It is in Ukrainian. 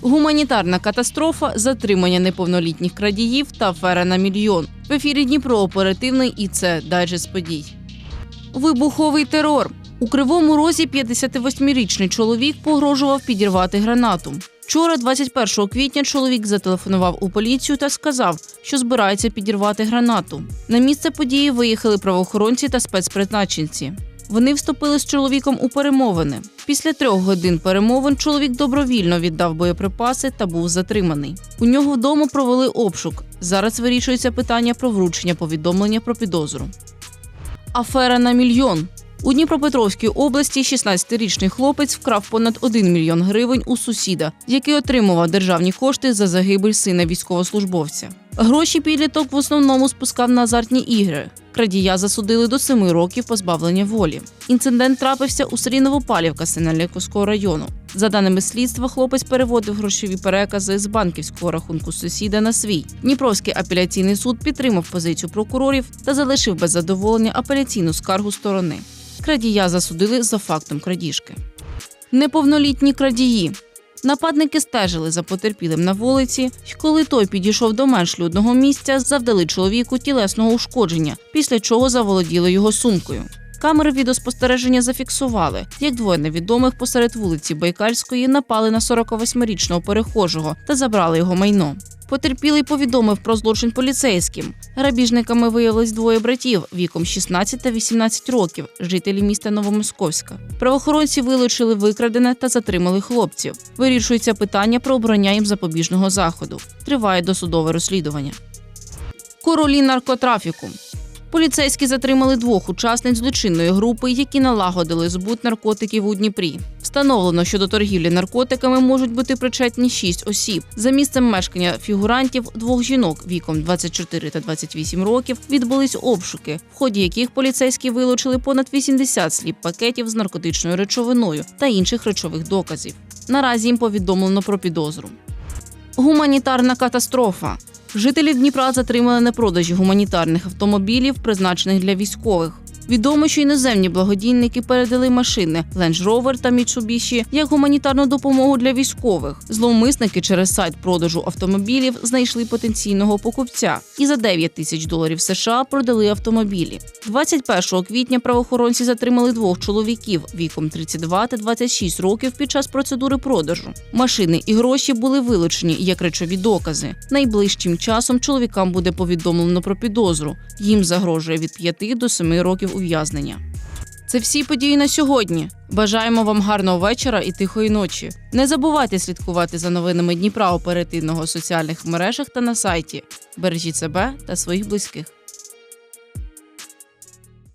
Гуманітарна катастрофа, затримання неповнолітніх крадіїв та афера на мільйон. В ефірі Дніпро оперативний і це дайджест подій. Вибуховий терор. У кривому розі 58-річний чоловік погрожував підірвати гранату. Вчора, 21 квітня, чоловік зателефонував у поліцію та сказав, що збирається підірвати гранату. На місце події виїхали правоохоронці та спецпризначенці. Вони вступили з чоловіком у перемовини. Після трьох годин перемовин чоловік добровільно віддав боєприпаси та був затриманий. У нього вдома провели обшук. Зараз вирішується питання про вручення повідомлення про підозру. Афера на мільйон. У Дніпропетровській області 16-річний хлопець вкрав понад 1 мільйон гривень у сусіда, який отримував державні кошти за загибель сина військовослужбовця. Гроші підліток в основному спускав на азартні ігри. Крадія засудили до 7 років позбавлення волі. Інцидент трапився у селі Новопалівка Синельниковського району. За даними слідства, хлопець переводив грошові перекази з банківського рахунку сусіда на свій. Дніпровський апеляційний суд підтримав позицію прокурорів та залишив без задоволення апеляційну скаргу сторони. Крадія засудили за фактом крадіжки. Неповнолітні крадії. Нападники стежили за потерпілим на вулиці, й коли той підійшов до менш людного місця, завдали чоловіку тілесного ушкодження, після чого заволоділи його сумкою. Камери відеоспостереження зафіксували, як двоє невідомих посеред вулиці Байкальської напали на 48-річного перехожого та забрали його майно. Потерпілий повідомив про злочин поліцейським. Грабіжниками виявилось двоє братів віком 16 та 18 років, жителі міста Новомосковська. Правоохоронці вилучили викрадене та затримали хлопців. Вирішується питання про обрання їм запобіжного заходу. Триває досудове розслідування. Королі наркотрафіку. Поліцейські затримали двох учасниць злочинної групи, які налагодили збут наркотиків у Дніпрі. Встановлено, що до торгівлі наркотиками можуть бути причетні шість осіб. За місцем мешкання фігурантів двох жінок віком 24 та 28 років відбулись обшуки, в ході яких поліцейські вилучили понад 80 сліп пакетів з наркотичною речовиною та інших речових доказів. Наразі їм повідомлено про підозру. Гуманітарна катастрофа. Жителі Дніпра затримали на продажі гуманітарних автомобілів, призначених для військових. Відомо, що іноземні благодійники передали машини Land Rover та Mitsubishi як гуманітарну допомогу для військових. Зловмисники через сайт продажу автомобілів знайшли потенційного покупця і за 9 тисяч доларів США продали автомобілі. 21 квітня правоохоронці затримали двох чоловіків віком 32 та 26 років під час процедури продажу. Машини і гроші були вилучені як речові докази. Найближчим часом чоловікам буде повідомлено про підозру. Їм загрожує від 5 до 7 ув'язнення. Це всі події на сьогодні. Бажаємо вам гарного вечора і тихої ночі. Не забувайте слідкувати за новинами Дніпра оперативного в соціальних мережах та на сайті. Бережіть себе та своїх близьких.